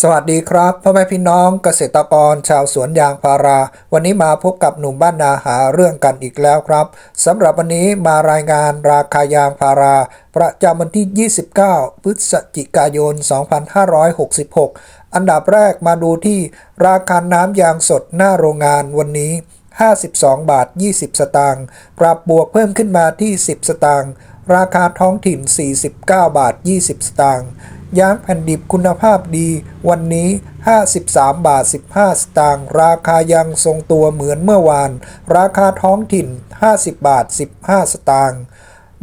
สวัสดีครับพ่อแม่พี่น้องเกษตรกรชาวสวนยางพารา วันนี้มาพบกับหนุ่มบ้านนาหาเรื่องกันอีกแล้วครับสำหรับวันนี้มารายงานราคายางพารา ประจำวันที่ 29 พฤศจิกายน 2566 อันดับแรกมาดูที่ราคาน้ำยางสดหน้าโรงงานวันนี้ 52 บาท 20 สตางค์ปรับบวกเพิ่มขึ้นมาที่ 10 สตางค์ราคาท้องถิ่น 49 บาท 20 สตางค์ ยางแผ่นดิบคุณภาพดี วันนี้ 53 บาท 15 สตางค์ราคายังทรงตัวเหมือนเมื่อวาน ราคาท้องถิ่น 50 บาท 15 สตางค์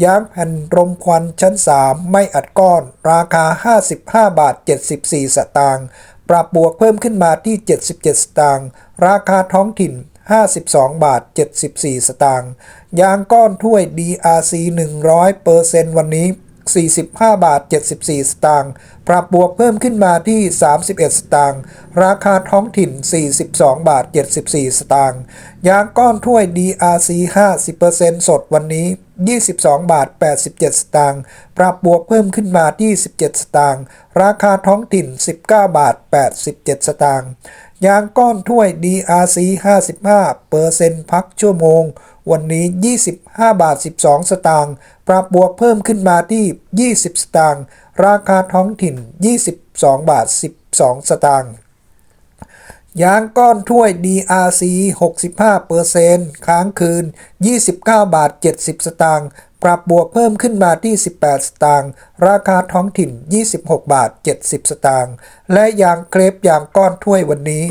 ยางแผ่นรมควันชั้น 3 ไม่อัดก้อน ราคา 55 บาท 74 สตางค์ปรับบวกเพิ่มขึ้นมาที่ 77 สตางค์ราคาท้องถิ่น 52 บาท 74 สตางค์ยางก้อนถ้วย DRC 100%วันนี้ 45 บาท 74 สตางค์ ปรับบวกเพิ่มขึ้นมาที่ 31 สตางค์ ราคาท้องถิ่น 42 บาท 74 สตางค์ ยางก้อนถ้วย DRC 50%สดวันนี้ 22 บาท 87 สตางค์ ปรับบวกเพิ่มขึ้นมาที่ 17 สตางค์ ราคาท้องถิ่น 19 บาท 87 สตางค์ ยางก้อนถ้วย DRC 55เปอร์เซ็นต์พักชั่วโมง วันนี้ 25 บาท 12 สตางค์ ปรับบวกเพิ่มขึ้นมาที่ 20 สตางค์ ราคาท้องถิ่น 22 บาท 12 สตางค์ ยางก้อนถ้วย DRC 65เปอร์เซ็นต์ค้างคืน 29 บาท 70 สตางค์ ปรับบวกเพิ่มขึ้นมาที่ 18 สตางค์ ราคาท้องถิ่น 26 บาท 70 สตางค์ และยางเครปยางก้อนถ้วยวันนี้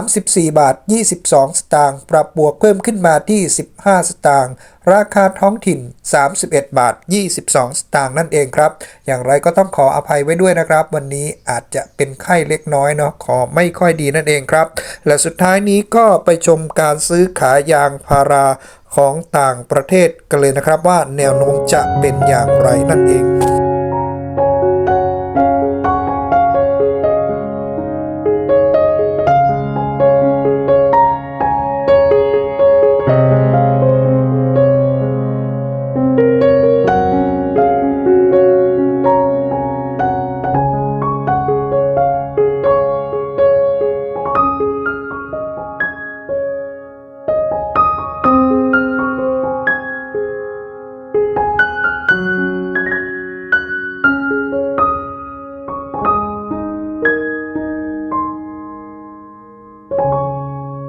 34 บาท 22 สตางค์ ปรับบวกเพิ่มขึ้นมาที่ 15 สตางค์ ราคาท้องถิ่น 31 บาท 22 สตางค์นั่นเองครับ อย่างไรก็ต้องขออภัยไว้ด้วยนะครับ วันนี้อาจจะเป็นไข้เล็กน้อยเนาะ ขอไม่ค่อยดีนั่นเองครับ และสุดท้ายนี้ก็ไปชมการซื้อขายยางพาราของต่างประเทศกันเลยนะครับ ว่าแนวโน้มจะเป็นอย่างไรนั่นเอง